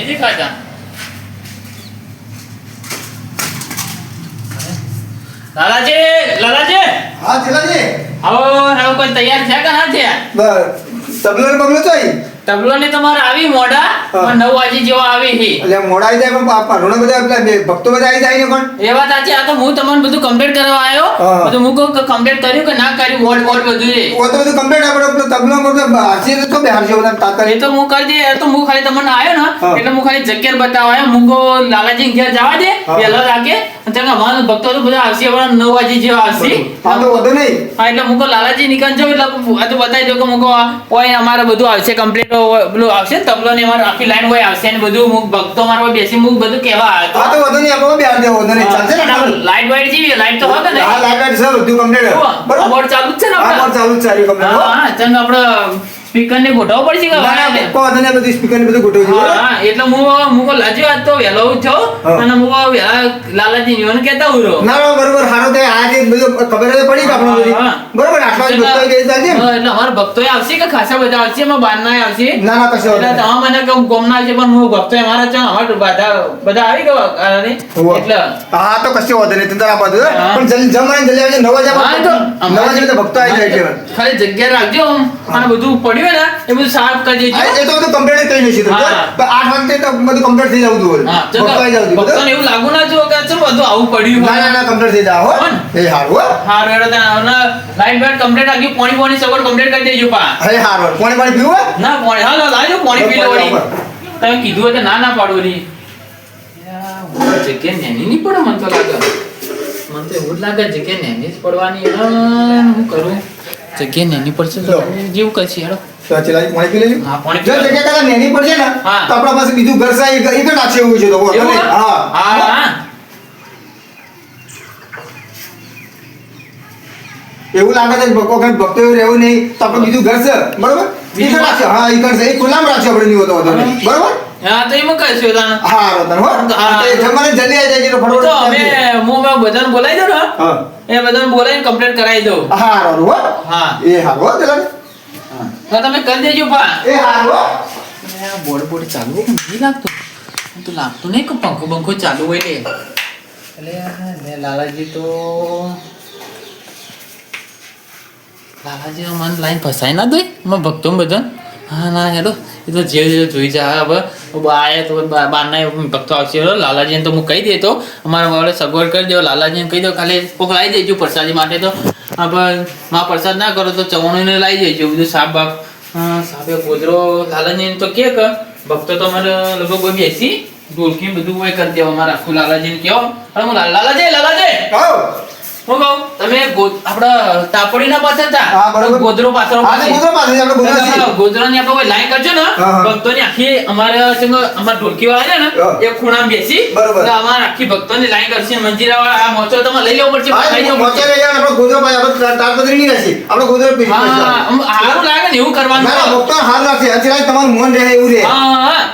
નહીં દેખાતા લાલાજી લાલાજી. હા ચલાજી આવો હવે કોઈ તૈયાર થયા કે ના થયા? બસ તબલો ને બગલો ચોઈ તબલો ને તમારે આવી મોડા પણ નવ વાગે જેવો આવી હી. એટલે મોડા આવી જાય પણ પા- બધા ભક્તો બધા આવી જાય ને પણ? એ વાત સાચી આ તો હું તમને બધું કમ્પ્લીટ કરવા આવ્યો. હા. હું કહું કમ્પ્લીટ કર્યું કે ના કર્યું વોટ વોટ બધું ઓ તો બધું કમ્પ્લીટ આપણે તબલો બધો હારસી તો બે હારસી બધા એ તો હું કરી દે એ તો હું ખાલી તમને આવ્યો ને એટલે હું ખાલી જગ્યા આવ્યો. હું લાલાજી ઘેર જવા દે લાગે અને ત્યાં અમારા ભક્તો તો બધા આવશે હવે નવ વાગે જેવા આવશે. હા તો વધુ નહીં. હા એટલે મુકો લાલાજી નીકળ જાવ એટલે આ તો બતાવી દો કે મુકો ઓય અમારે બધું આવશે કમ્પ્લીટ પેલું આવશે ને તબલો ને અમારે આખી લાઈન હોય આવશે ને બધું મુક ભક્તો મારો બેસી મુક બધું કેવા હા તો વધુ નહીં આપણે બે હાર દેવો વધુ નહીં. ચાલશે ને લાઈટ વાઈટ જેવી લાઈટ તો હોય ને હા લાઈટ વાઈટ સર બધું કમ્પ્લીટ બરોબર? ચાલુ જ છે ને આપણે બોર્ડ ચાલુ જ છે આરી complete, હો. હા. હા ચંગ આપણે સ્પીકર ને ગોઠવવો પડશે કે ના ના? કોઈ બધું સ્પીકર ને બધું ગોઠવજો હા, એટલે હું હું કો લાજી વાત તો વેલો છો અને હું વેલા લાલાજી ને કહેતા ઉરો ના ના બરોબર હારો તે આજે બધું ખબર જ પડી કે આપણો બધી. બરોબર આટલા જ ભક્તો જાય ચાલશે એટલે હર ભક્તો આવશે કે ખાસા બધા આવશે? એમાં બહારના આવશે? ના ના કશો એટલે. તમે મને કહું ગોમના છે પણ હું ભક્તો મારા છે અમારા બધા બધા આવી ગયો અને એટલે હા તો કશો વધે નહીં હે? હા. પણ જલ્દી જમવાને જલ્દી આવજે નવ બાદ- નવ બધા ભક્તો આવી જાય છે. ખાલી જગ્યા રાખજો અને બધું પડ્યું ને એ બધું સાફ કરી દેજો. એ તો બધું complete કરી નાખીશું. તો, પણ આઠ વાગે તો બધું complete થઈ જવું જોઈએ. હા જવું જોઈએ, ભક્તોને એવું લાગુ ના જો કે ચલો બધું આવું પડ્યું ના ના ના complete થઈ જાય, હો. હો ને? એ હારું, હો. હારું હેડો ત્યાં અને લાઈટ બાઈટ કમ્પ્લીટ રાખી પાણી પાણી સગવડ કમ્પ્લીટ કરી દેજો પા. હા, હારું. પાણી પાણી પીવું ના પાણી હા લાવજો પાણી પી લો તમે કીધું હોય તો ના ના પાડો વળી. જગ્યા નેની નહીં પડે મને તો લાગે. મને તો એવું જ લાગે જગ્યા નેની જ પડવાની. હું કરું? જગ્યા નેની પડશે તો. જેવું કરશે હેડો ચલાવી પાણી પી લેજો. હા, પાણી જો જગ્યા કરતા નેની પડશે ને. તો આપણા પાસે બીજું ઘર છે, એ ઘર- નાખશે એવું છે તો. હા. હા. એવું લાગે છે ભક્તો કઈ ભક્તો એવું રહેવું નહીં તો આપણે બીજું ઘર છે બરોબર? એ બીજું ઘર? રાખશે હા એ ઘર છે. એ ખુલ્લામાં રાખશે આપણે નહીં. હોતો બરોબર? હા તો એમાં કહીશું તાને હા રોતન હો. હા. તો એ જમવાને જલ્દી આવી જાય છે તો તો અમે હું અમે બધાને બોલાવી દઉં ને હા. એ બધાને બોલાવીને કમ્પ્લીટ કરાવી દઉં હા રોરું હો. હા. એ હારું હો પેલા. તો તમે કરી દેજો પા. એ હારું હો. બોર્ડ બોર્ડ ચાલુ હોય લાગતું? તો લાગતું નહીં કે પંખો બંખો ચાલુ હોય એટલે ને લાલાજી તો લાલાજી મને લાઈન ફસાઈ ના દે એમાં ભક્તો બધા ના હેલો એ તો જે જોઈ જાય હવે આયા તો બા- બહારના ભક્તો આવશે લાલાજીને તો હું કહી દેતો અમારા વાળે સગવડ કરી દો. લાલાજીને કહી દો, ખાલી કોક લાવી દેજો પ્રસાદી માટે તો. માં પ્રસાદ ના કરો તો ચવણીને લાવી દેજો, બધું સાપ બાપ સાબે ગોદરો. લાલાજીને તો કે ભક્તો તો અમારે લગભગ બેસી ઢોલકી બધું કરી દેવા. અમારા આખું લાલાજીને કહો અને હું લાલાજી લાલાજી. હું કહું તમે પાસે હતા ગોદરો પાસે ગોદરા લાઈન કરજો ને. આખી અમારે છે અમારા ઢોલકી વાળા ને એ બેસી લાઈન કરશે મંજીરા વાળા આ મોચો તમારે લઈ લેવો પડશે મોચે. લઈ ગોદરા પાસે, નહીં આપડે ગોદરા પાસે. આમ સારું લાગે ને એવું કરવાનું ના, ભક્તો હાલ લાગશે. અત્યારે તમારું મન રહે એવું રહે.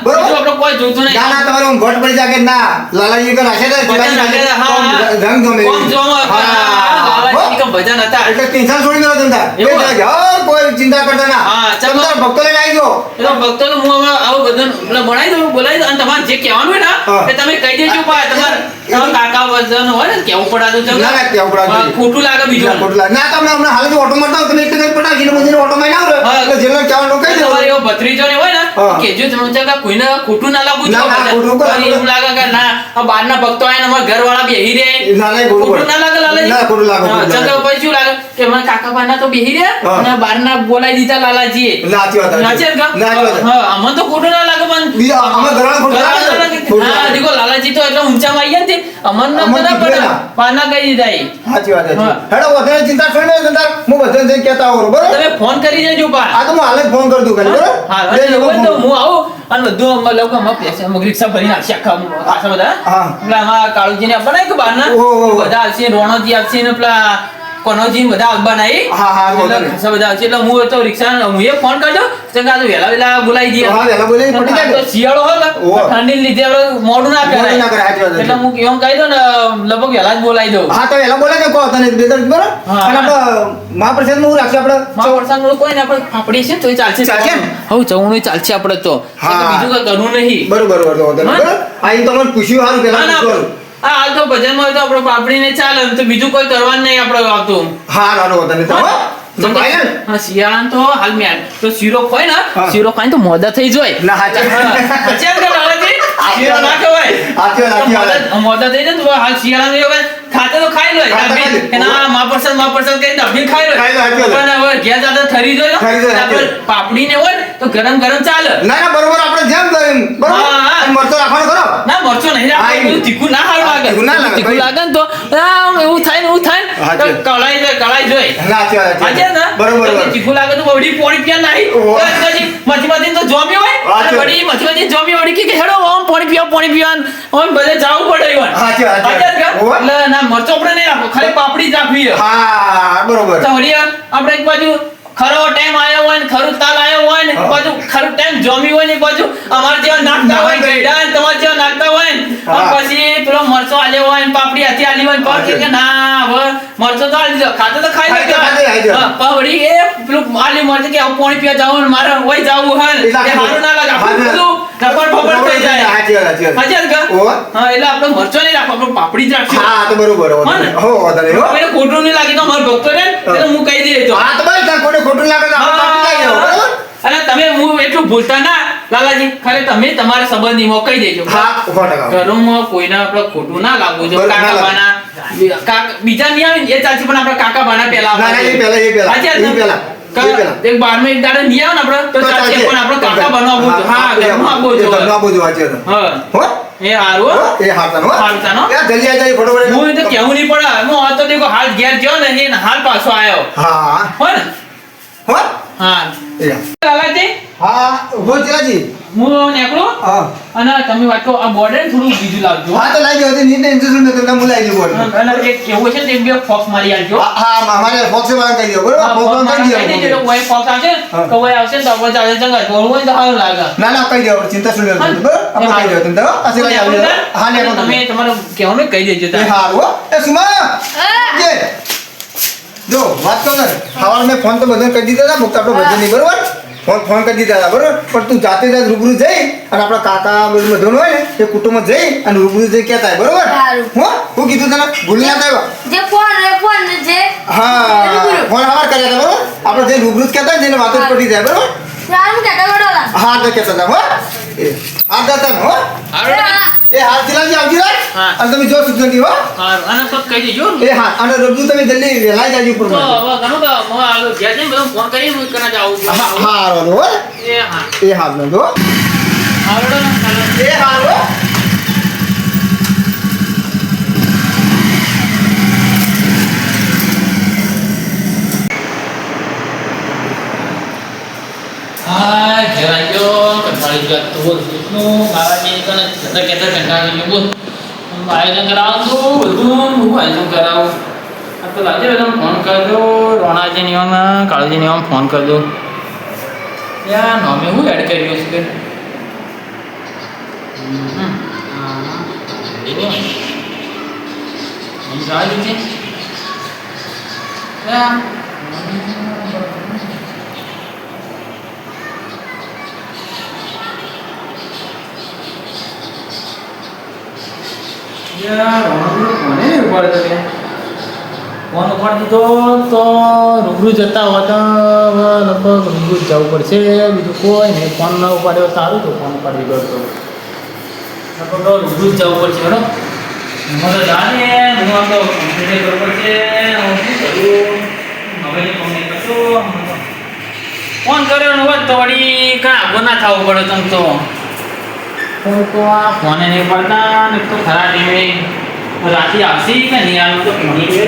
બરોબર. આપણે કોઈ જોતું નહીં ના, ના, તમારું ઘટ પડી જાય કે ના, લાલાજી કે રાખે. રંગ ગમે હા, કે ભજન હતા એટલે ટેન્શન છોડી દેવા ધંધા એવું? કોઈ ચિંતા કરતા ના હા, ચાલો. ભક્તો લઈને આવી દો એટલે ભક્તોને હું હવે આવું બધું એટલે બનાવી દઉં બોલાવી દઉં અને તમારે જે કહેવાનું હોય. ને એ તમે કહી દેજો પા તમારે કાકા વજન હોય ને કેવું પડાતું છે ના, ના, કહેવું પડાતું ખોટું લાગે બીજું ના, ખોટું લાગે. ના, તમને હમણાં હાલ ઓટો મારતા તમે એક પટાકી ને ઓટો માં આવો ને, હા. એટલે જેને કહેવાનું કહી દેવાનું. તમારે એવો ભત્રીજો ને હોય ને. કેજો છે કે કોઈને ખોટું ના લાગવું ના, ના, ખોટું કોઈ એવું લાગે કે ના આ બહારના ભક્તો આવીને અમારા ઘરવાળા બેહી રે ના, ના, ખોટું ના લાગે લાલાજી? ના, ખોટું લાગે, ચંદ્ર પછી શું લાગે? કે અમારા કાકા બાના તો બેહી રે અને બહારના બોલાવી દીધા લાલાજીએ. ના, નાચી વાત, નાચે કા? હા અમને તો ખોટું ના લાગે પણ. આમાં ઘરવાળા ખોટું લાગે. હા દેખો લાલાજી તો એટલે ઊંચામાં આવી આયા ને અમને ના કીધું પડે પાના ગઈ દીધા એ. સાચી વાત, છે હેડો, વધારે ચિંતા છોડી ને ધંધા. હું બધાને જઈને કહેતા આવું, બરોબર? તમે ફોન કરી દેજો પા આ તો હું હાલ જ ફોન કરી દઉં ખાલી, બરોબર? હા તો હું આવું અને બધું અમે લોકો અમે પૈસા અમે રિક્ષા ભરીને આવશે આખા આખા બધા. પેલા આમાં કાળુજીને આપવાના કે બહારના. બધા આવશે રોણોજી આવશે ને પેલા કનોજી બધા આવવાના એ હા, હા, એટલે બધા આવશે. એટલે હું તો રિક્ષા હું એ ફોન કરજો. ચંગા તો વેલા વેલા બોલાવી દઈએ હા, વેલા બોલાવી પડી જાય. તો શિયાળો હોય ઠંડી લીધે આપણે મોડું ના મોડું ના કરાય કરાય. એટલે હું એમ કહી દઉં ને લગભગ વેલા જ બોલાવી દઉં. હા તો વેલા બોલે કે કહો તને બે ત્રણ બરો અને આપણે મહાપ્રસાદ હું રાખશે આપણે? મહાપ્રસાદનું કોઈ ને આપણે ફાફડી છે તો ચાલશે. ચાલશે ને? ચવણું ચાલશે આપણે તો. હા. બીજું કઈ કરવું નહીં. બરોબર બરોબર નહીં, બરોબર. આ તો મને પૂછ્યું હારું પેલા ના. આ હાલ તો ભજનમાં તો આપણો પાપડી ને ચાલે તો બીજું કોઈ કરવાનું નહીં આપણો આવતું હા રાનો વાંધો તો હો. તો ભાઈ ને હા શિયાળામાં તો હાલ મેં. તો શીરો ખોય ને શીરો ખાઈને તો મોદા થઈ જાય. ના હા, પછી કે લાલાજી, શીરો ના ખવાય. હાચી વાત, મોદા- મોદા થઈ જાય તો હાલ શિયાળામાં એવું હોય, ખાતે તો ખાઈ લો ખાતે ખાઈ લે. કે ના મહાપ્રસાદ મહાપ્રસાદ ખાઈ લો. ખાઈ લો, હાચી વાત. પણ હવે ઘેર જાતા થરી હાચી આપણે પાપડી ને હોય તો ગરમ ગરમ ચાલે. ના ના બરોબર આપણે જેમ કરીએ બરોબર? મરચો રાખવાનો ખરો? ના મરચો નહીં આપણે તીખું ના હાલ લાગે તીખું ના લાગે, તીખું લાગે તો એવું થાય ને એવું થાય તો કળાઈ જાય કળાઈ જોઈ સાચી વાત, સાચી ને બરોબર તીખું લાગે તો વળી પોણી પીવા નહીં. મચી મચી તો જોમી હોય. વળી મચી મચી જોમી વળી કે હેડો ઓમ પાણી પીવા પાણી પીવા ઓમ બધે જાવું પડે ઈવન હાચી વાત. એટલે ના મરચો આપણે નહીં રાખો ખાલી પાપડી જ રાખવી હા બરોબર. તો વળી આપણે એક બાજુ ખરો ટાઈમ આવ્યો હોય ને ખરું તાલ આવ્યો હોય ને બાજુ ખરું ટાઈમ જોમી હોય ને બાજુ અમાર જેવા નાખતા હોય ગઈડા ને તમાર જેવા નાખતા હોય ને પછી પેલો મરચો આલ્યો હોય ને પાપડી હાથી આલી હોય ને કે ના હવે મરચો તો આલી દો ખાતો તો ખાઈ લેજો વળી એ પેલું આલી મરચો કે પાણી પીવા જાવ ને મારે હોય જાવું ના. લાગે. હા, આપણું ના. બધું રબર પપર થઈ જાય. સાચી વાત. હાચી વાત. કે? હા એટલે આપણે મરચો નહીં રાખો આપણે પાપડી જ રાખશું હા તો બરોબર હા. હો વાંધો હો. મને ખોટું નહીં લાગે તો અમારો ભક્તો ને એટલે હું કહી દઈએ તો હા તો ત્યાં કોઈને ખોટું લાગે તો આપણે પાપડી લઈ બરોબર? અને તમે હું એટલું ભૂલતા ના લાલાજી ખરે તમે તમારા સંબંધીમાં કહી દેજો. ઘરોમાં કોઈને આપણે ખોટું ના લાગવું જો કાકા બાના. બીજા નહીં આવે એ ચાલશે પણ આપણે કાકા બાના પેલા એ પહેલા, એક બારમો એક દાડો નહીં આવે ને આપણે તો તો ચાલશે ચાલશે. પણ આપણે કાકા બનાવવું છે. હા ઘરમાં આપવું એ છે. ઘરનું આપવું છે, હા હો? એ હારું હો. હો? એ હારતા હો? એ જલ્દી જાય, ફટોફટ. હું તો કેવું નહીં પડે હું આ તો દેખો હાલ ઘેર ગયો ને હાલ પાછો આવ્યો હા હો ને હો? હા. લાલાજી? હા ઊભો ચલાજી હું નીકળું? હા. અને તમે વાત કહો આ બોર્ડર થોડું બીજું લાવજો. હા તો લાગી હતી નીટ ઇન્સ્યુરન્સ મેં તમને બોલાવી દીધું બોલ અને એક કેવું છે ને બે ફોક્સ મારી આવજો હા હા ફોક્સ વાળા કહી દો બરોબર? ફોક્સ ફોક્સ વાળા કહી કહી દેજો દો. કોઈ ફોક્સ આવશે હા. તો કોઈ આવશે તો આપણે ચાલે ચંગા થોડું હોય તો સારું લાગે. ના ના કહી દો ચિંતા શું હા. બરોબર? આપણે કહી દો તમે હો? ને? તમે તમારું કહેવાનું કહી દેજો હો. એ સુમા જો વાત તો ને સવાર મેં ફોન તો બધાને કરી દીધા હતા ફક્ત આપણે ભજન નહીં બરોબર? ફોન ફોન કરી દીધા હતા બરોબર? પણ તું જાતે જાત રૂબરૂ જઈ અને આપણા કાકા બધું બધાનું હોય ને એ કુટુંબ જઈ અને રૂબરૂ જઈ કહેતા હોય બરોબર. હો હું કીધું તને? ભૂલ ના થાય જે ફોન એ ફોન જે હા ફોન હવાર કર્યા હતા બરોબર? આપણે જે રૂબરૂ જ કહેતા હોય જેને વાતો પડી જાય બરોબર? હા તો કહેતા હતા હો. એ. હા? એ હા ચિલાજી આવજી રાખ હા. અને તમે જો સુધરી હો. હારું. આને તો કહી દેજો એ હા અને રબજુ તમે જલ્દી વહેલા જ આવજો તો હવે ઘણું તો હું હાલો ઘેર જઈને બધો ફોન કરીને હું કને જાઉં છું. હા હા હારવાનું હો. એ હા. એ હારવાનું હો. હારું એ હારો હા. ઘેર આવી ગયો કંટાળી ગયો તો બોલ એટલું મારાજી કને જતા કહેતા કંટાળી ગયો બોલ હું આયોજન કરાવું છું બધું હું આયોજન કરાવું આ તો લાગે બધા ફોન કરજો રોણાજીની ઓન કાળજીની ઓન ફોન કરજો યાર નોમે હું એડ કર્યો છે કે હમ. હા. એવો. અહીં જવા દીધી? યા. યાર, હમણાં કોને ઉપાડતો કે? ફોન ઉપાડી દીધો તો રૂબરૂ જતા હોતા, લગભગ રૂબરૂ જવું પડશે, બીજું કોઈ નહીં. ફોન ન ઉપાડ્યો, સારું તો ફોન ઉપાડી દીધો તો. લગભગ રૂબરૂ જ જવું પડશે બરાબર મને જાણે હું તો કમ્પ્લીટ હું શું કરું? હવે નહીં કરશું ફોન કર્યો હોત તો વળી કાં આગો ના થવું પડે તમ તો. ફોન તો આ ફોને નહીં પડતા ને તો ખરા ટીમે રાતે આવશે કે નહીં આવે તો ભણી ગયો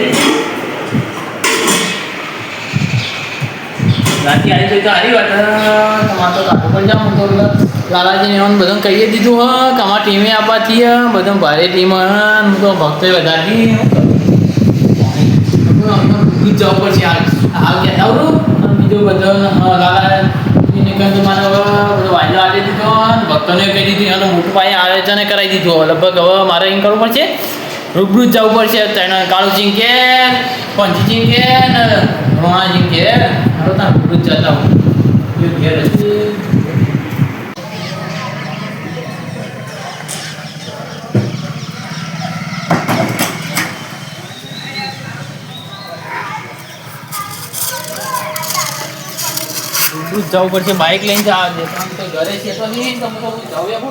રાતે આવી જાય તો સારી વાત તમારે તો કાઢવું પણ જાઉં તો લાલાજીને એમ બધાને કહીએ દીધું હ કે અમારા ટીમે આપવાથી બધા ભારે ટીમ હું. તો ભક્તો વધારી જવું પડશે. હાલ હાલ કહેતા બીજું બધું લાલા મારે હવે બધો વાયદો આપી દીધો ભક્તોને કહી દીધી અને મોટું પાયે કરાવી દીધું. લગભગ હવે મારે એમ કરવું પડશે, રૂબરૂ જ જવું પડશે. ત્રણ કાળુ જીંકે પંચી જીંકે ને રોણા કે. હવે ત્યાં રૂબરૂ જ જતા હું ઘેર જવું પડશે બાઇક લઈને જવા દે આમ ઘરે છે તો નહીં તમે તો જાવ એમ જ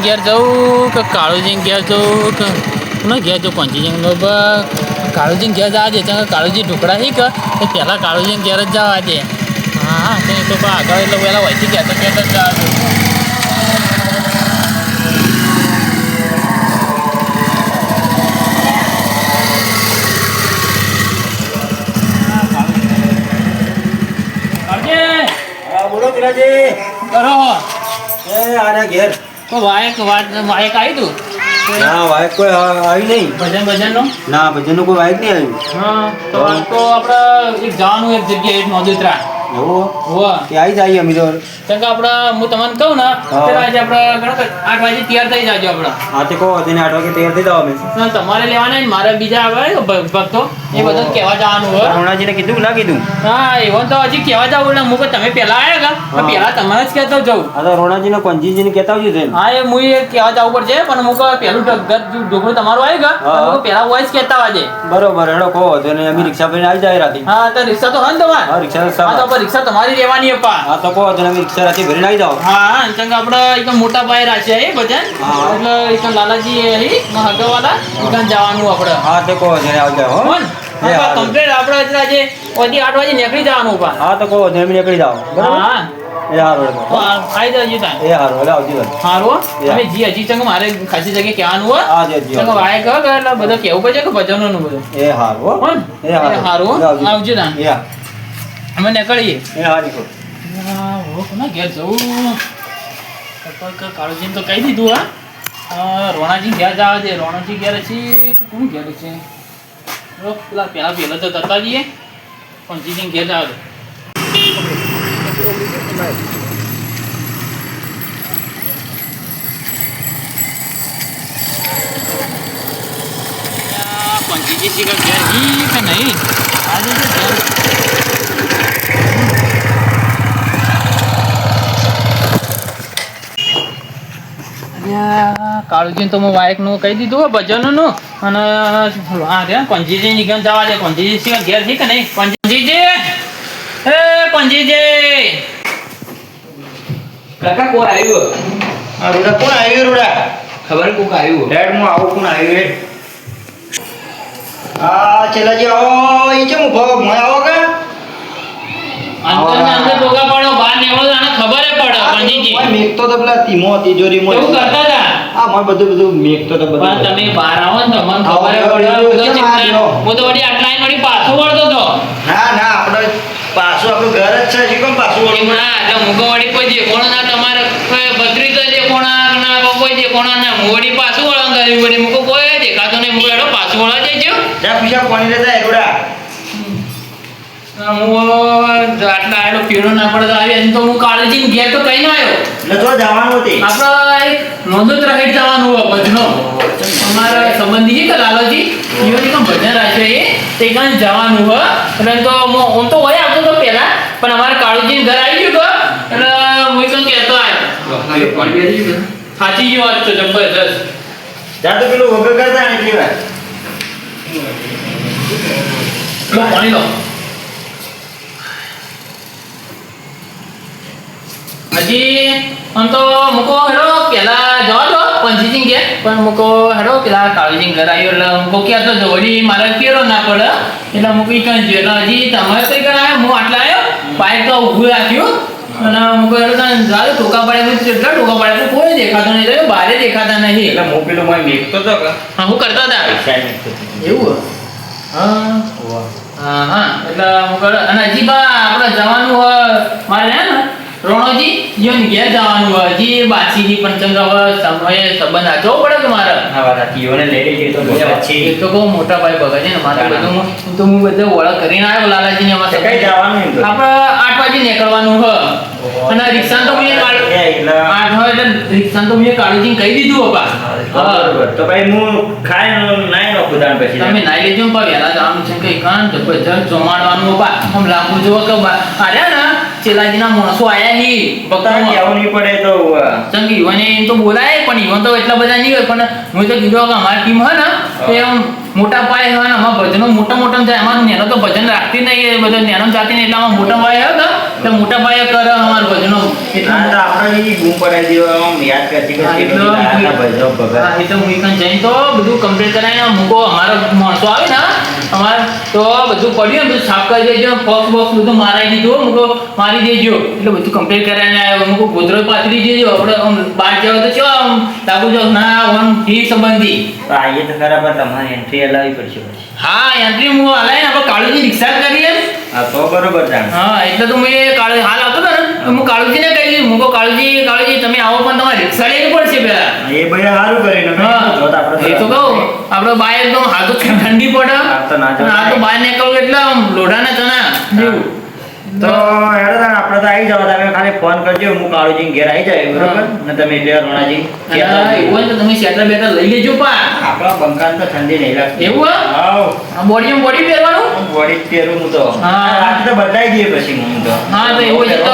ઘેર જવું કે કાળુજી ઘેર જવું કે કોના ઘેર જવું પંચીજી નો કાળુજી ઘેર જવા દે કાળુજી ઢુકડા હી કે? પહેલાં કાળુજી ઘેર જ જવા દે. હા તો એ આગળ એટલે પહેલાં વહીથી ગયા જવા દે બોલો પિલાજી કરો એ આના ઘેર તો વાયક વાયક આવી તું ના વાયક કોઈ આવી નહીં ભજન ભજનનો ના ભજનનું કોઈ વાયક નહીં આવ્યું. હા તો આપણે એક જવાનું એક જગ્યાએ નોંધોત્રા. એવું? હોવા. કે આવી જાય અમે તો. કારણ કે આપણે હું તમને કહું ને હા. આજે આપણે આઠ વાગે તૈયાર થઈ જાજો આપણે હા તે કહો તેને આઠ વાગે તૈયાર થઈ જાવ અમે. તમારે લેવાના ને મારે બીજા આવે ભક્તો. એ બધા કહેવા જવાનું હોય. રોણાજીને કીધું ના કીધું? હા એવો તો હજી કહેવા જવું એટલે હું તમે પહેલા આવ્યા કા હા. પહેલા તમારે જ કહેતો જવું આ તો પંજીજીને કહેતા આવજો હા એ હું એ કહેવા જવું પડશે પણ હું કહું પહેલું ઢોકળું તમારું આવી ગયા હા. હું કહું વોઇસ કહેતા વાજે બરોબર હેડો કહો તો અમે રિક્ષા ભરીને આવી જાય રાતે. હા તો રિક્ષા તો હોય ને તમારે. હા રિક્ષા તો રિક્ષા તમારી લેવાની અપા. હા તો કહો તમે રિક્ષા રાખી ભરીને આવી જાઓ. હા હા ચંગ આપણે એકદમ મોટા પાયે રાખ્યા એ ભજન એટલે એક લાલાજી એ હી મહાગવાલા એકન જવાનું આપણે હા તો કહો તેને આવજો હો. કમ્પ્લીટ આપણે એટલે આજે ઓછી આઠ વાગે નીકળી જવાનું ઊભા હા તો કહો તો નીકળી જાઓ. બરાબર? હા હો? ખાસી કેવાનું હોય હા. ચંગ વાય કહો કે એટલે નું બધું. એ હારું હો. હો? આવજો. હા. અમે નીકળીએ. એ હારી કો ના ઘેર જવું? કાળુજીને તો કહી દીધું હા. રોણાજી ઘેર જવા દે રોણાજી ઘેર છે કે કોણ ઘેર છે? પેલા પેલા પેલા તો તતા જઈએ પણ જીજી ઘેર જવા દે પણ પંચીજી શીખર ઘેર ઈ કે નહીં? આજે ઘેર અલ્યા, તો હું વાયકનું કહી દીધું ભજનનું અને આ રે પંજીજી નીકળ જવા દે. પંજીજી સિવાય ઘેર છે કે નહીં? પંજીજી એ પંજીજી કાકા કોણ આવ્યું આ રોડા કોણ આવ્યું રૂડા? ખબર કોક આવ્યું ડેડ હું આવું કોણ આવ્યું આ ચેલાજી આવો ઈ કેમ ઊભો મોય આવો કે? અંદર ને અંદર પડે પંજીજી મેકતો તો પેલા તીમો તિજોરી મોય એવું કરતા હતા? આ મોય બધું બધું મેકતો તો બધું પણ તમે બહાર આવો ને તો ખબર પડે આવો, બધો કેમ ચિંતા- આવ્યો? હું તો વળી આટલા આઈને વળી પાછો વળતો હતો. ના ના આપણે પાછું આપણું ઘર જ છે કેમ પાછું વળવું. ના એટલે મુગો વળી કોઈ જે કોણ ના તમારે કોઈ ભત્રીજો જે કોણા ના કોઈ જે કોણ ના વળી પાછું વળણ કર્યું વળી મુકો કોઈ દેખાતો નહીં મુકો પાછું વળવા જઈજો પીછા કોની રોડા હું આટલા આડો પીળો ના પડતો આવી એમ તો હું કાળજી ઘેર તો કઈ ના આવ્યો. એટલે તો જવાનું હતી આપડે એક નોંધોત્રા હેઠ જવાનું હોય ભજનો. અમારા સંબંધી છે કે લાલોજી? જીવન કામ ભજન રાખ્યો એ. તે કાં જવાનું હોય. એટલે તો હું તો હોય આવતો તો પહેલા. પણ અમારે કાળુજી ઘર આવી ગયું એટલે હું કાં કહેતો આવ્યો સાચી ગયો વાત તો જબરજસ્ત. જા તો પેલું વગર કરતા એટલી વાર લો પાણી લો. હજી આમ તો મૂકો હેડો પેલા જવા દો પંચીસિંગ કે પણ મૂકો હેડો પેલા કાળુસિંગ ઘર આવ્યો એટલે મૂકો ક્યાં તો જોડી મારે કેળો ના પડે. એટલે મૂકી કઈ જો એટલે હજી તમારે કઈ કરાય? હું આટલા આવ્યો બાઈક તો ઊભું રાખ્યું. અને મૂકો હેડો ત્યાં જાડે ટોકા પાડે કેટલા ટોકા પાડે કોઈ દેખાતો નહીં રહ્યો બારે દેખાતા નહીં. એટલે હું પેલું મોય મેકતો તો કે હા હું કરતા હતા. હતો. એવું હા. હા હા. એટલે હું કરો અને હજી બા આપણે જવાનું હોય મારે રોણોજી ઈયોને ઘેર જવાનું હોય હજી બાસીની પંચંગ હવે સમયે સંબંધ આચવો પડે કે મારે? આ વાત સાચી. યોને લઈ લેજે, તો ભગત છે. એ તો કહું મોટા ભાઈ ભગત છે ને મારે ના, ના. બધું હું- હું તો હું બધે ઓળખ કરીને આવ્યો લાલાજીને અમારે કઈ જવાનું આપણે આઠ વાગે નીકળવાનું હ. અને રિક્ષા તો મેં આઠ હોય એટલે રિક્ષા તો મેં કાળુજીને કહી દીધું બાપા હા તો ભાઈ હું ખાઈ નાઈ નાખું તાણ પછી તમે નાઈ લેજો ને પાછા વહેલા જવાનું છે કઈ કાન જબરજસ્ત જમાડવાનું બાપા આમ લાગુ જોવો કે અરે ના ને ચેલાજીના માણસો આયા હી તાણ ભક્તો કહેવું નહીં પડે તો ચંગ ઈવને એમ તો બોલાય પણ ઈવન તો એટલા બધા નહીં હોય. પણ હું તો કીધું કે અમારી ટીમ હોય ને તો એમ મોટા પાયે હોય ને અમારા ભજનો મોટા મોટા થાય. અમારું નેનો તો ભજન રાખતી નહીં. એ બધા નેનો જાતી નહીં એટલે આમાં મોટા પાયે હોય તો મોટા પાયે કરે અમારા ભજનો. એટલે આપણે બૂમ પડાવી દેવા, આમ યાદ કરતી કરતી ભજનો ભગત. હા, એ તો હું જઈને તો બધું કમ્પ્લીટ કરાવીને મૂકો. અમારો માણસો આવે ને અમારે તો બધું પડ્યું બધું સાફ કરી દેજો. બોક્સ બોક્સ બધું મારાઈ દીધું મૂકો મારી દેજો. એટલે બધું કમ્પ્લીટ કરાવીને આવ્યો. મૂકો ગોધરો પાથરી દેજો. આપણે આમ બહાર જાવ તો ચો આમ લાગુ જો ના આમ ફી સંબંધી. આઈએ તો ખરા પણ તમારે એન્ટ્રી અલાવી પડશે હા એન્ટ્રી હું હલાય આપણે કાળુજી રિક્ષા કરીએ. હા તો બરોબર તાણ. હા એટલે તો મેં કાળુ હાલ આવતો હતો ને. હું કાળુજીને કહી દીધું મૂકો કાળુજી કાળુજી તમે આવો પણ તમારે રિક્ષા લેવી પડશે પેલા એ ભાઈ સારું કર્યું ને હા. આપણે એ તો કહું આપડે બાય એકદમ હાથો ઠંડી પડે. આ તો બાય નીકળવું એટલે આમ લોઢાના ચણા જેવું. તો હેડો તાણ આપણે તો આવી જાવ તમે ખાલી ફોન કરજો હું કાળુજી ઘેર આવી જાય બરોબર? ને તમે એટલે રોણાજી એવું તો તમે સેટર બેટર લઈ લેજો પા આપણા બંકાન તો ઠંડી નહીં લાગતી. એવું હે? બોડીમાં બોડી પહેરવાનું? બોડી પહેરું હું તો. હા. રાતે તો બદલાઈ દઈએ પછી હું તો. હા તો એવું જ તો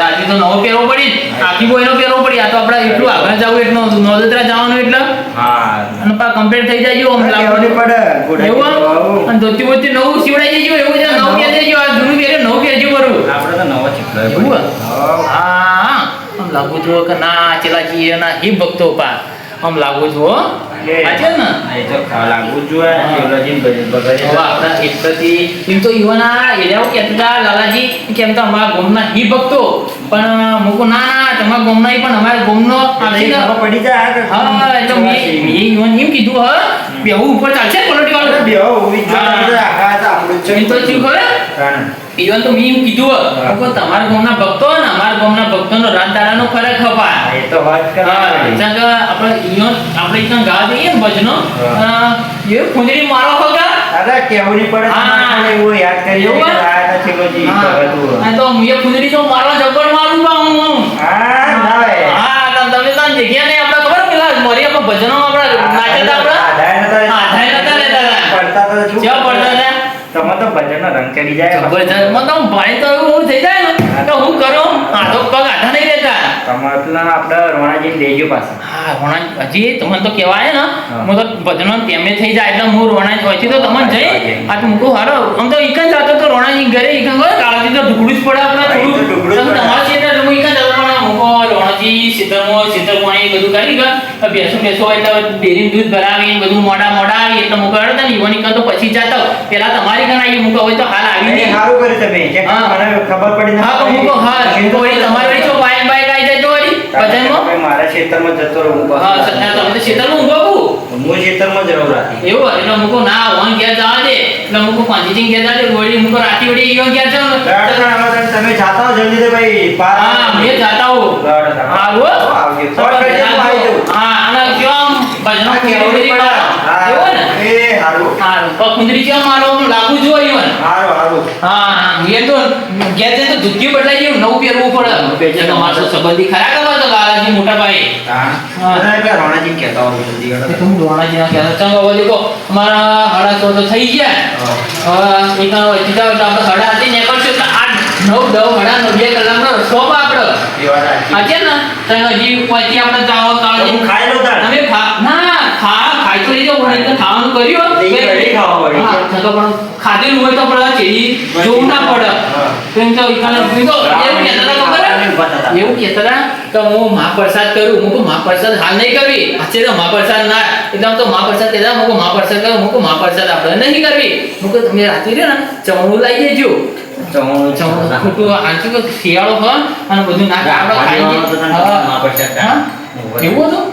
રાતે તો નવો પહેરવો પડી. આખી બોયનો પહેરવો પડી. આ તો આપણે એટલું આગળ જવું એટલું નોદત્રા જવાનું એટલે. હા. અને પા કમ્પ્લીટ થઈ જાય આમ કહેવું લાગુ નહીં પડે. એવું અને ધોતી બોતી નવું સીવડાઈ જજો એવું જ નવું. પહેરી દેજો. આ જૂનું નવું આપણે તો નવો ચીપલો એવું હા આમ લાગુ જુઓ કે ના ચેલાજી એના હિ ભક્તો પા આમ લાગુ જુઓ. સાચે ને? એ તો ખા- લાગવું જ જોઈએ હા. શિવરાજીને ભજન ભગાડી હવે આપણા એકથી એમ તો યુવાના એરિયાઓ કહેતા લાલાજી કેમ તો અમારા ગામના હિ ભક્તો. પણ મૂકું ના ના તમારા ગામના પણ અમારા ગામનો નહીં, પડી જાય હા એ તો મેં યુવાન એમ કીધું હા. બેહુ ઉપર ચાલશે પલોટી વાળું બેહો, આપણું તો તાણે. ઈવન તો મેં એમ કીધું હ હા. તમારા ગામના ભક્તો ને અમારા ગામના ભક્તોનો રાત દાડાનો ફરક ખપા એ તો વાત કરવાની. કારણ કે આપણે ઈયોન આપણે ઈકન ગા દઈએ ને ભજનો એ ખુંદરી મારો હોગા દાદા કહેવું નહીં પડે, હા. તમારે એવું યાદ કરી કે હે? આયા હતા શિવજી, હા તો મુએ ખુંદરી તો મારવા જબર મારું બા હું હું. હા, હા તો તમે તો જગ્યા નહીં આપણે ખબર પેલા મરી આપણે ભજનો આપણે નાચતા આપણે આધાય નતા આધાય નતા રહેતા. પડતા તો શું? પડતા? તમે તો ભજનનો રંગ ચડી જાય. જબરજસ્ત મને તો ભાઈ તો એવું થઈ જાય ને. તો હું કરું? હાથો પગ આધા નહીં રહેતા તમારે આપણે રોણાજી દેજો પાસે હા રોણા હજી તમને તો કહેવાય ને. હું. તો ભજનો તેમે થઈ જાય એટલે હું હોય છે તો તમને જઈ. આ તો મૂકું હારો આમ તો જાતો તો રોણાજી ઘરે કાળાજી તો ઢુકડું જ પડે આપણે થોડું. જ. તમારા છે એટલે હું ઈકન જાતો પણ મૂકો રોણાજી સીતરમો સીતર પાણી બધું કરી ગયા. બેસો બેસો એટલે ડેરી દૂધ ભરાવી બધું મોડા મોડા આવી એટલે મૂકો હેડો ને ઈવન તો પછી જાતો પેલા તમારી ઘણા આવી મૂકો. હોય તો હાલ આવી નહીં સારું કરી તમે. કે હા. મને ખબર પડી હા તો મૂકો. હા વળી તમારી વળી છો બાઈક બાઈક આવી જાય તો વળી. તમે મારા ખેતરમાં જતો રહું હું હા સત્તા તમને સીતરમો ઊંઘો હું ખેતરમાં જ રહું રાતે. એવું એટલે મૂકો. ના ઓન ઘેર જવા દે. એટલે હું પાંચી જઈને ગયા દે વળી હું રાતી ને. રાતે પણ આમાં તમે- જાતા હો જલ્દી તો ભાઈ પાર હા મેં જાતા હું. હા કરજો, હું અને કેવો આમ ભજનો હા, કેવું ખુંદરી નહીં મારો. પડે. એવું ને એ હારું. હારું. તો કુંદરી કેમ મારો લાગુ જો ઈવન હારું, હારું. હા એ તો જઈને તો ધોતિયું બદલાઈ ગયું નવું પહેરવું પડે તમારો તો સંબંધી ખરા કરવા તો લાલાજી મોટા ભાઈ હા. બધા એટલે રોણાજી કહેતા હોય જલ્દી કરો. તો હું ધોરણાજીના કહેતા ચાલો હવે દેખો અમારા હાડા તો થઈ ગયા હા. એક જાવ એટલે આપણે સાડા હતી ને આઠ નવ બે કલાકનો રસ્તો સાચી. આજે ને તને હજી પછી આપણે જાવ તો ખાઈ લઉં તાણ. તમે ના ખા ખાઈ તો લીધો પણ એટલે ખાવાનું કર્યું તો ઈ ઘરે ખાવા પડે. તો પણ ખાધેલું હોય તો પણ ચેરી જોવું ના પડે. હા. કેમ કે ઈકાને એવું કહેતા હતા ખબર એવું કહેતા હતા કે હું મહાપ્રસાદ કરું હું કહું મહાપ્રસાદ હાલ નહીં કરવી. આજે તો મહાપ્રસાદ ના એકદમ તો મહાપ્રસાદ કહેતા હું મહાપ્રસાદ કરું હું મહાપ્રસાદ આપણે નહીં કરવી. હું કહું તમે રાતે ને ચવણું લઈ દેજો શિયાળો હોય અને બધું નાખે. એવું હતું?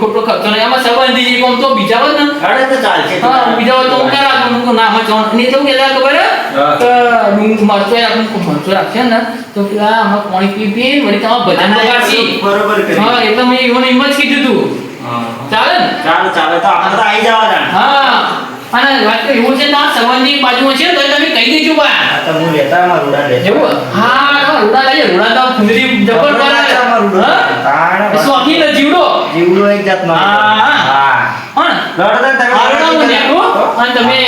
ખોટો ખર્ચો નહીં. આમાં સંબંધી કોમ તો બીજા ને. તો ચાલશે હા બીજા હોય તો હું કરા દઉં હું ના આમાં જવાનું. નહીં તો હું ખબર હે? હા. કે મરચો આપણે કોઈ મરચો રાખશે ને. તો પેલા આમાં પાણી પી પી વળી તમારા ભજન બગાડશી બરોબર હા એટલે મેં એવું એમ જ કીધું તું. ચાલે ને? ચાલો ચાલે. તો આપણે તો આવી જવા તાણ. હા. અને વાત તો એવું છે ને આ સંબંધી બાજુમાં છે તો તમે કહી દેજો બા. તો હું લેતા આમાં રૂડા લે જો હા તમારા રૂડા લઈએ રૂડા તો ફુંદરી જબર કરે. આમાં રૂડો. તાણ. હા શોખીન જીવડો. જીવડો એક જાતનો. હા. હા. હા લડો તો તમે ના હું. નેકળું. અને તમે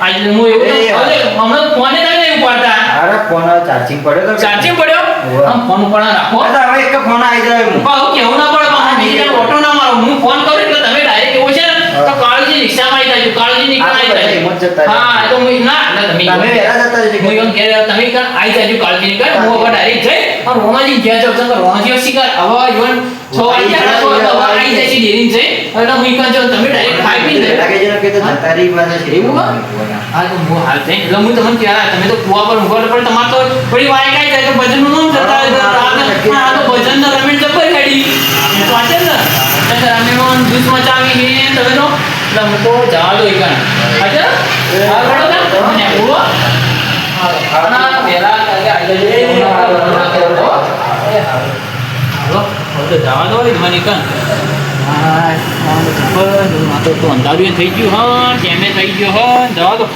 આજ હું એવું અરે, હમણાં ફોને તમે નહીં ઉપાડતા. અરે ફોન ચાર્જિંગ પડ્યો તો ચાર્જિંગ પડ્યો. આમ ફોન ઉપર રાખો. હવે એક ફોન આવી જાય હું પણ કેવું ના પડે? પણ ઓટો ના મારો. હું ફોન કરું એટલે તમે ડાયરેક્ટ એવું છે ને તો કાળજી રિક્ષામાં આવી જાજો કાળજી ની કરાય હા તો હું ના તમે તમે વહેલા જતા રહેજો. હું એમ કહે તમે કાં આવી જાય કાળજી નીકળ હું. હવે ડાયરેક્ટ જઈ અને રોમાજી જાઉં છું તો રોમાજી શિકાર હવે ઇવન છ વાગ્યા તો હવે આવી જાય છે ડેરી જઈ એટલે હું કાં જાઉં તમે ડાયરેક્ટ ખાઈ પી લે લાગે છે ને કે તો રહી પાસે છે. એવું હે? હા તો હું હાલ થઈ એટલે હું તમને કહેવા તમે તો કુવા પર રહો, પણ તમારે તો થોડી વાર કાંઈ થાય તો ભજનનું નામ જતા રહે. તો આ તો- આ તો ભજનનો રમીણ જબ્બર ગાડી. તો વાંચે ને? એટલે રમીણમાં દૂધ મચાવી ને તમે તો હું તો જવા દો એકાણ. વાંચે? હાલ પડો ને? મને ઊભો. અને આ કાલે આવી જજો. હવે તો જવા દો મને એકાણ. તો જબ્બર. આ તો તો અંધારું થઈ ગયું હા ટેમે થઈ ગયો હા જવા દો.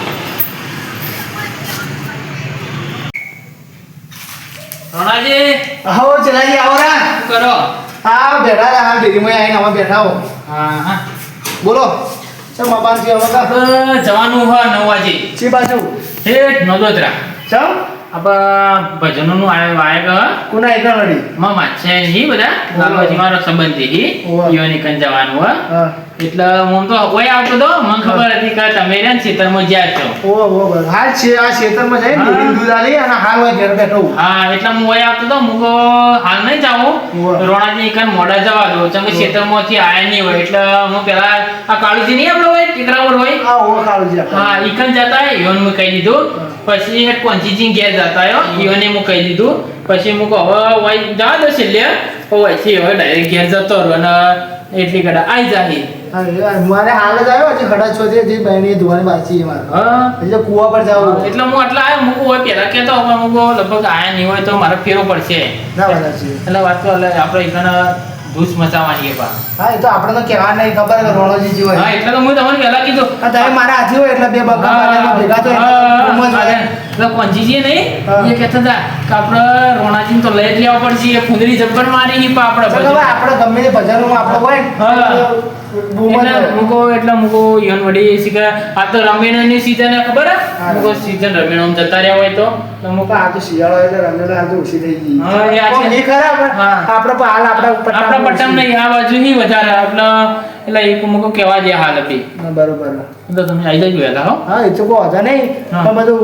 રોણાજી આવો ચલાજી આવો રા. કરો? હા બેઠા હતા હાલ ડેરીમાં આવીને બેઠા હો. હા હા. બોલો. ચમથી હવે કા જવાનું હા નવ વાગે. ચી બાજુ? હેઠ નદોદરા ચમ? આપણે ભજનોનું આયો આયો કોના એકણ લડી મામા છે હી બધા? લાલવાજી મારો સંબંધી હી. યોની કન જવાનું હા? એટલે હું તો ઓય આવતો તો મને ખબર હતી કે તમે રહ્યા ને ખેતરમાં જ્યાં છો. ઓ ઓ હા હાલ છે આ ખેતરમાં જઈને હા. ડેરી દૂધ આલી અને હાલ હોય ઘર બેઠો હા. એટલે હું ઓય આવતો તો હું હાલ નહીં જાઉં. રોણાજી કન મોડા જવા દો ચમ કે ખેતરમાંથી આયા નહીં હોય. એટલે હું પેલા આ કાળુજી નહીં આપણો હોય ટીકરાવર હોય? હા ઓ કાળુજી હા ઈકન જતા યોન મેં કહી દીધું. પછી એક કોંચીજી ઘેર જતા યો ઈવને હું કહી દીધું. પછી હું કહું હવે વાઈ જવા દો છેલ્લે. તો વહીથી હવે ડાયરેક્ટ ઘેર જતો રહ્યો અને એટલી કડા આઈ જાય હા, મારે હાલ જ આવ્યો હજી ખડા છો જે બહેની ધોવાની બાકી મારે. હા. એટલે કુવા પર જાવ એટલે હું આટલા આવ્યો મૂકું હોય પેલા કહેતો પણ મૂકો લગભગ આયા નહીં હોય તો મારે ફેરવો પડશે. ના બધા છે એટલે વાત તો આપણે ઈકન ધૂસ મચાવવાની એ પા હા એ તો આપણે તો કહેવા નહીં ખબર કે રોણોજી જીવો હા એટલે તો હું તમને પહેલા કીધું. હા, તમે મારા હાથી હોય એટલે બે બગા ભેગા તો એટલે રૂમ જ હોય. એટલે કોંજીજી નહીં એ કહેતા હતા કે આપણે રોણાજીને તો લઈ જ લેવા પડશે એ ફુંદરી જબ્બર મારી હી પા આપણે આપણે ગમે તે ભજનમાં આપણે હોય ને, હા. મૂકો મુકો એટલે મુકો ઈવન વડી શીખે. આ તો રમીણની સીઝન ખબર હે. સીઝન રમીણ જતા રહ્યા હોય તો. તો મુકો આ તો શિયાળો એટલે રમેલા આ તો ઓછી થઈ ગઈ. હા, એ આ છે. ખરા આપણે આપણે પણ હાલ આપણા પટ્ટામાં આપણા પટ્ટામાં નહીં આ બાજુ નહીં વધારે આપણે એટલે એક મુકો કહેવા દે હાલ હતી. બરોબર. તો તમે આવી જજો વહેલા હો. હા એ તો કોઈ વાંધો નહીં. પણ બધું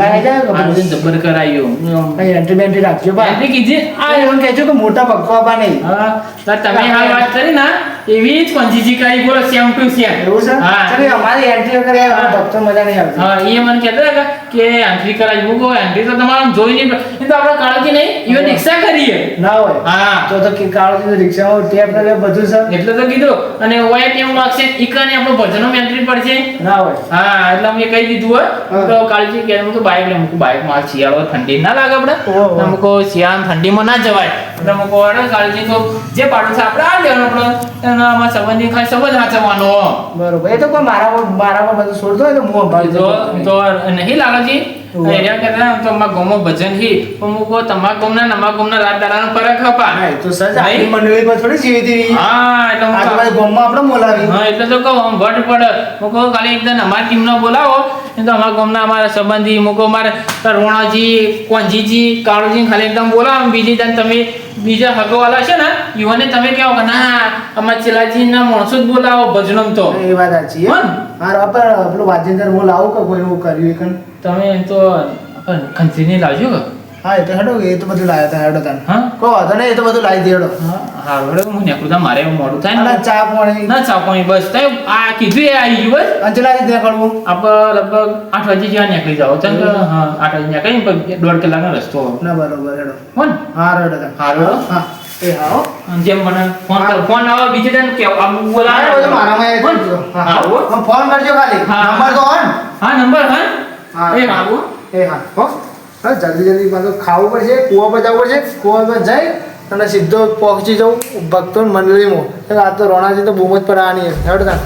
લાઈ જાય આ બધું. જબ્બર કરાયું. અહીં એન્ટ્રી બેન્ટ્રી રાખજો બા. કીધી? આ એમ કહેજો કે મોટા પગવા બા નહીં. હા તમે હાલ વાત કરી ને. એવી જ કોંજીજી કરી બોલો સેમ ટુ સેમ એવું છે? હા. ચાલો, અમારી એન્ટ્રી વગર યાર ભક્તો મજા નહીં આવતી. હા એ મને કહેતા હતા કે એન્ટ્રી કરાવી મૂકો એન્ટ્રી તો તમારે જોઈ નહીં એ તો આપણે કાળજી નહીં ઈવન રિક્ષા કરીએ. ના હોય. હા. તો તો કે કાળજી તો રિક્ષામાં ટેપ ને બધું છે. એટલે તો કીધું. અને ઓય ટેમ લાગશે ઈકાને આપણો ભજનો એન્ટ્રી પડશે. ના હોય. હા એટલે અમે કહી દીધું હોય. તો કાળજી કે હું તો બાઇક લે મૂકું બાઇકમાં શિયાળો ઠંડી ના લાગે આપણે. ઓહો. તો મૂકો શિયાળા ઠંડીમાં ના જવાય. એટલે મૂકો કાળજી તો જે પાડો છે આપણે આ લેવાનું આપણે એના આમાં સંબંધી ખાલી સંબંધ સાચવવાનો બરોબર. એ તો કોઈ મારામાં મારામાં બધું છોડતો હોય તો હું સંભાળી તો નહીં લાલાજી. એરિયા કહેતા તો અમારા ગામમાં ભજન હી. તો મૂકો તમારા ગામના ને અમારા ગામના રાત દાડાનો ફરક હપા તો સજ આ મંડળી મંડળીમાં થોડી જીવી હતી. હા એટલે હું આજુબાજુ ગામમાં આપણે બોલાવી. હા એટલે તો કહું આમ વટ પડે. હું કહું ખાલી એકદમ અમારી ટીમનો બોલાવો. તો અમારા ગામના અમારા સંબંધી મૂકો મારે રોણાજી કોંજીજી કાળુજી ખાલી એકદમ બોલાવો બીજી દાન તમે બીજા હગવાલા છે ને યુવાને તમે કેવો કે ના અમાર ચિલાજી ના માણસો જ બોલાવો ભજનમ તો એ વાત સાચી હે. મારો હા પેલું વાજિંદર હું લાવું કે કોઈ હું કર્યું એ? તમે તો કંચીની લાવજો કે હા એ તો હેડો એ તો બધું લાવ્યા હતા હેડો તાન હા? કહો વાંધો નહીં એ તો બધું લાવી દે હેડો. હા હેડો હું નીકળું તા મારે મોડું થાય ને. ચા પાણી. ના ચાપવાની બસ થાય આ કીધું એ આવી ગયું બસ. ત્યાં કરવું. આપણે લગભગ આઠ વાગે જ્યાં નીકળી જાવ ચાલ હા આઠ વાગે નીકળી દોઢ કલાકનો રસ્તો ના બરોબર હેડો. હો ને હા હેડો તાન હારું હેડો. હા એ હા જેમ મને ફોન ફોન આવે બીજે તને કે હા, એ બધું મારામાં હા, હા, હો. હા, ફોન કરજો ખાલી. હા. નંબર તો હોય હા નંબર હા. હા. એ આવું એ હા હો. હા, જલ્દી જલ્દી મારે ખાવું પડશે, કૂવા પર જવું પડશે, કુવામાં જઈ અને સીધો પહોંચી જવું ભક્તો મંડળીમાં. આ તો રોણાજી તો બૂમ જ પડવાની હેડ તા